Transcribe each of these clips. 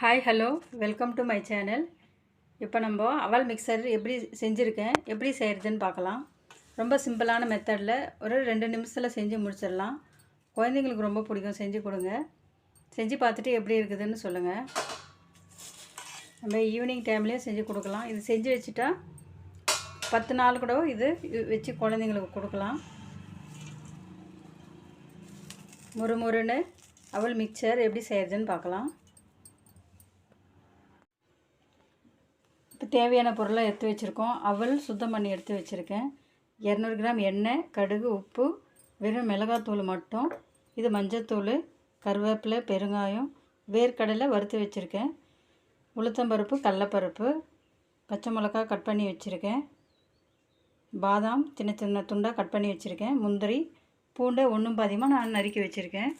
Hi hello welcome to my channel இப்போ நம்ம அவல் மிக்சர் எப்படி செஞ்சுருக்கேன் எப்படி செய்கிறதுன்னு பார்க்கலாம். ரொம்ப சிம்பிளான மெத்தடில் ஒரு ரெண்டு நிமிஷத்தில் செஞ்சு முடிச்சிடலாம். குழந்தைங்களுக்கு ரொம்ப பிடிக்கும் செஞ்சு கொடுங்க. செஞ்சு பார்த்துட்டு எப்படி இருக்குதுன்னு சொல்லுங்கள் நம்ம ஈவினிங் டைம்லேயும் செஞ்சு கொடுக்கலாம். இது செஞ்சு வச்சுட்டா பத்து நாள் கூட இது வச்சு குழந்தைங்களுக்கு கொடுக்கலாம். முறுமுறுன்னு அவல் மிக்சர் எப்படி செய்கிறதுன்னு பார்க்கலாம். தேவையான பொருளை எடுத்து வச்சுருக்கோம். அவல் சுத்தம் பண்ணி எடுத்து வச்சுருக்கேன். இரநூறு கிராம் எண்ணெய் கடுகு உப்பு வெறும் மிளகாத்தூள் மட்டும். இது மஞ்சத்தூள் கருவேப்பிலை பெருங்காயம் வேர்க்கடலை வறுத்து வச்சுருக்கேன். உளுத்தம்பருப்பு கடலப்பருப்பு பச்சை மிளகா கட் பண்ணி வச்சுருக்கேன். பாதாம் சின்ன சின்ன துண்டாக கட் பண்ணி வச்சுருக்கேன். முந்திரி பூண்டை ஒன்றும் பாதியமாக நான் நறுக்கி வச்சுருக்கேன்.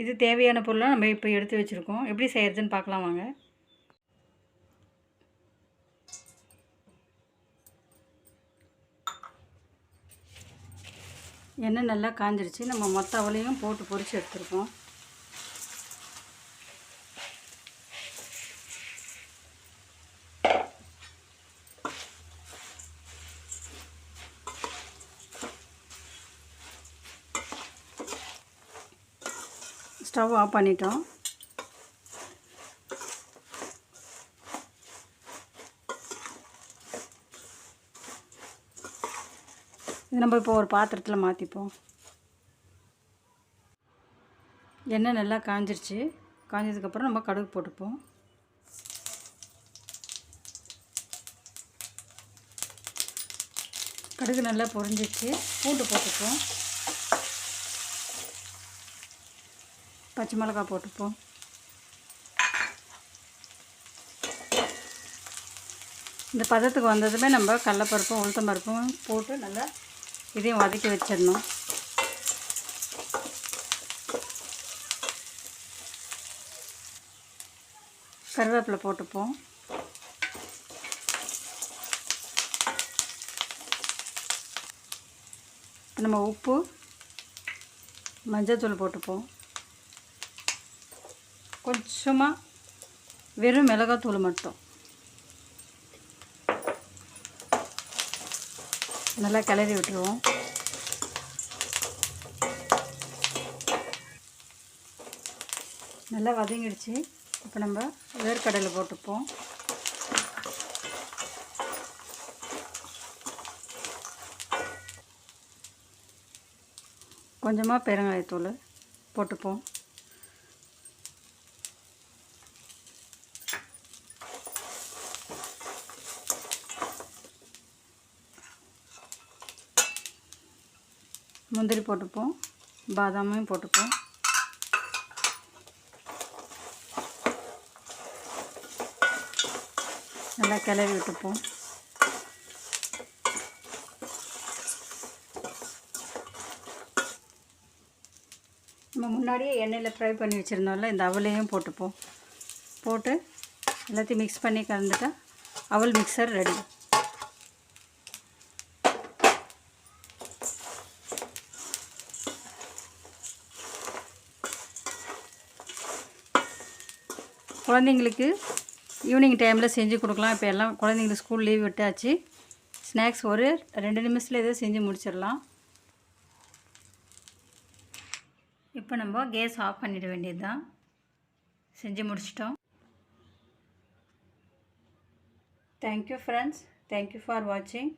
இது தேவையான பொருளை நம்ம இப்போ எடுத்து வச்சுருக்கோம். எப்படி செய்கிறதுன்னு பார்க்கலாம் வாங்க. எண்ணெய் நல்லா காஞ்சிருச்சு. நம்ம மொத்த அவளையும் போட்டு பொறிச்சு எடுத்துருக்கோம். ஸ்டவ் ஆஃப் பண்ணிட்டோம். இது நம்ம இப்போ ஒரு பாத்திரத்தில் மாற்றிப்போம் எண்ணெய் நல்லா காஞ்சிருச்சு. காஞ்சதுக்கப்புறம் நம்ம கடுகு போட்டுப்போம். கடுகு நல்லா பொரிஞ்சிச்சு பூண்டு போட்டுப்போம். பச்சை மிளகா போட்டுப்போம். இந்த பதத்துக்கு வந்ததுமே நம்ம கடலப்பருப்பும் உளுத்தம் பருப்பும் போட்டு நல்லா இதையும் வதக்கி வச்சிடணும். கருவேப்பிலை போட்டுப்போம். நம்ம உப்பு மஞ்சள் தூள் போட்டுப்போம். கொஞ்சமாக வெறும் மிளகாத்தூள் மட்டும். நல்லா கிளறி விட்டுருவோம். நல்லா வதங்கிடுச்சு. இப்போ நம்ம வேர்க்கடலை போட்டுப்போம். கொஞ்சமாக பெருங்காயத்தூள் போட்டுப்போம். முந்திரி போட்டுப்போம் பாதாமையும் போட்டுப்போம். நல்லா கிளறி விட்டுப்போம். நம்ம முன்னாடியே எண்ணெயில் ஃப்ரை பண்ணி வச்சுருந்தோம்ல இந்த அவலையும் போட்டுப்போம். போட்டு எல்லாத்தையும் மிக்ஸ் பண்ணி கலந்துட்டா அவல் மிக்சர் ரெடி குழந்தைங்களுக்கு ஈவினிங் டைமில் செஞ்சு கொடுக்கலாம். இப்போ எல்லாம் குழந்தைங்களுக்கு ஸ்கூல் லீவ் விட்டாச்சு. ஸ்நாக்ஸ் ஒரு ரெண்டு நிமிஷத்தில் எதோ செஞ்சு முடிச்சிடலாம். இப்போ நம்ம கேஸ் ஆஃப் பண்ணிட வேண்டியது தான் செஞ்சு முடிச்சிட்டோம். தேங்க்யூ ஃப்ரெண்ட்ஸ் தேங்க்யூ ஃபார் வாட்சிங்